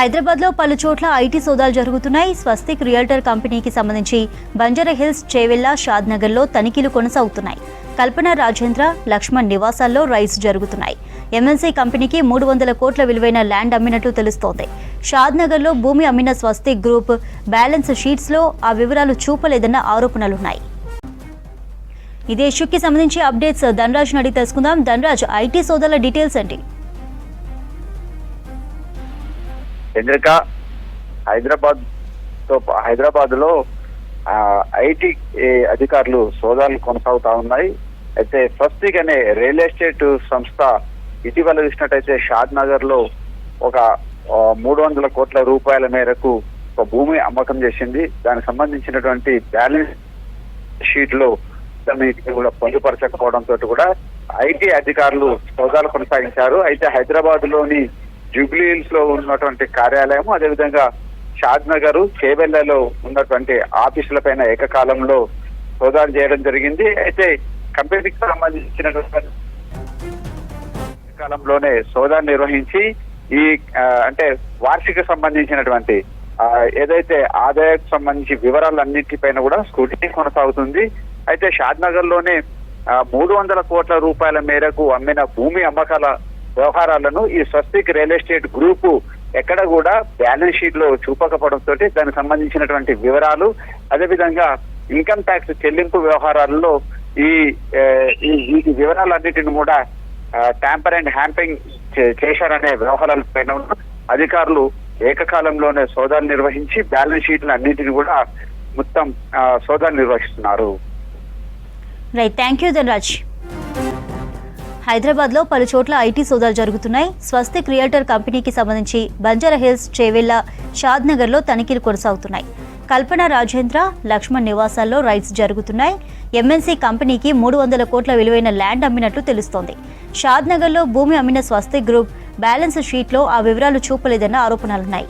హైదరాబాద్లో పలు చోట్ల ఐటీ సోదాలు జరుగుతున్నాయి. స్వస్తిక్ రియల్టర్ కంపెనీకి సంబంధించి బంజారా హిల్స్ చేవెళ్ళ షాద్నగర్లో తనిఖీలు కొనసాగుతున్నాయి. కల్పన రాజేంద్ర లక్ష్మణ్ నివాసాల్లో రైడ్స్ జరుగుతున్నాయి. ఎంఎన్సీ కంపెనీకి మూడు వందల కోట్ల విలువైన ల్యాండ్ అమ్మినట్లు తెలుస్తోంది. షాద్నగర్లో భూమి అమ్మిన స్వస్తిక్ గ్రూప్ బ్యాలెన్స్ షీట్స్లో ఆ వివరాలు చూపలేదన్న ఆరోపణలున్నాయి. ఇదే ఇష్యూకి సంబంధించి అప్డేట్స్. ధనరాజ్ అడిగి తెలుసుకుందాం. ధనరాజ్ ఐటీ సోదాల డీటెయిల్స్ ఏంటి? చంద్రిక హైదరాబాద్తో హైదరాబాద్లో ఐటీ అధికారులు సోదాలు కొనసాగుతా ఉన్నాయి. అయితే స్వస్తిక్ అనే రియల్ ఎస్టేట్ సంస్థ ఇటీవల చూసినట్టయితే షాద్ నగర్లో ఒక మూడు వందల కోట్ల రూపాయల మేరకు ఒక భూమి అమ్మకం చేసింది. దానికి సంబంధించినటువంటి బ్యాలెన్స్ షీట్లో కూడా పొందుపరచకపోవడంతో కూడా ఐటీ అధికారులు సోదాలు కొనసాగించారు. అయితే హైదరాబాద్లోని జూబ్లీ హిల్స్లో ఉన్నటువంటి కార్యాలయం అదేవిధంగా షాద్ నగర్ చేవెళ్ళలో ఉన్నటువంటి ఆఫీసుల పైన ఏకకాలంలో సోదాలు చేయడం జరిగింది. అయితే కంపెనీకి సంబంధించినటువంటి కాలంలోనే సోదాలు నిర్వహించి ఈ అంటే వార్షిక సంబంధించినటువంటి ఏదైతే ఆదాయకు సంబంధించి వివరాలన్నింటిపైన కూడా స్క్రూటినీ కొనసాగుతుంది. అయితే షాద్ నగర్లోనే మూడు వందల కోట్ల రూపాయల మేరకు అమ్మిన భూమి అమ్మకాల వ్యవహారాలను ఈ స్వస్తిక్ రియల్ ఎస్టేట్ గ్రూపు ఎక్కడ కూడా బ్యాలెన్స్ షీట్లో చూపకపోవడంతో దానికి సంబంధించినటువంటి వివరాలు అదేవిధంగా ఇన్కమ్ ట్యాక్స్ చెల్లింపు వ్యవహారాల్లో ఈ ఈ వివరాలన్నిటిని కూడా ట్యాంపర్ అండ్ హ్యాంపింగ్ చే- చేశారనే వ్యవహారాల పైన అధికారులు ఏకకాలంలోనే సోదాలు నిర్వహించి బ్యాలెన్స్ షీట్లు అన్నింటిని కూడా మొత్తం సోదాలు నిర్వహిస్తున్నారు. Right thank you Dhanraj. హైదరాబాద్లో పలు చోట్ల ఐటీ సోదాలు జరుగుతున్నాయి. స్వస్తి క్రియేటర్ కంపెనీకి సంబంధించి బంజారా హిల్స్ చేవెళ్ళ షాద్నగర్లో తనిఖీలు కొనసాగుతున్నాయి. కల్పన రాజేంద్ర లక్ష్మణ్ నివాసాల్లో రైడ్స్ జరుగుతున్నాయి. ఎంఎన్సీ కంపెనీకి మూడు వందల కోట్ల విలువైన ల్యాండ్ అమ్మినట్లు తెలుస్తోంది. షాద్నగర్లో భూమి అమ్మిన స్వస్తి గ్రూప్ బ్యాలెన్స్ షీట్లో ఆ వివరాలు చూపలేదన్న ఆరోపణలున్నాయి.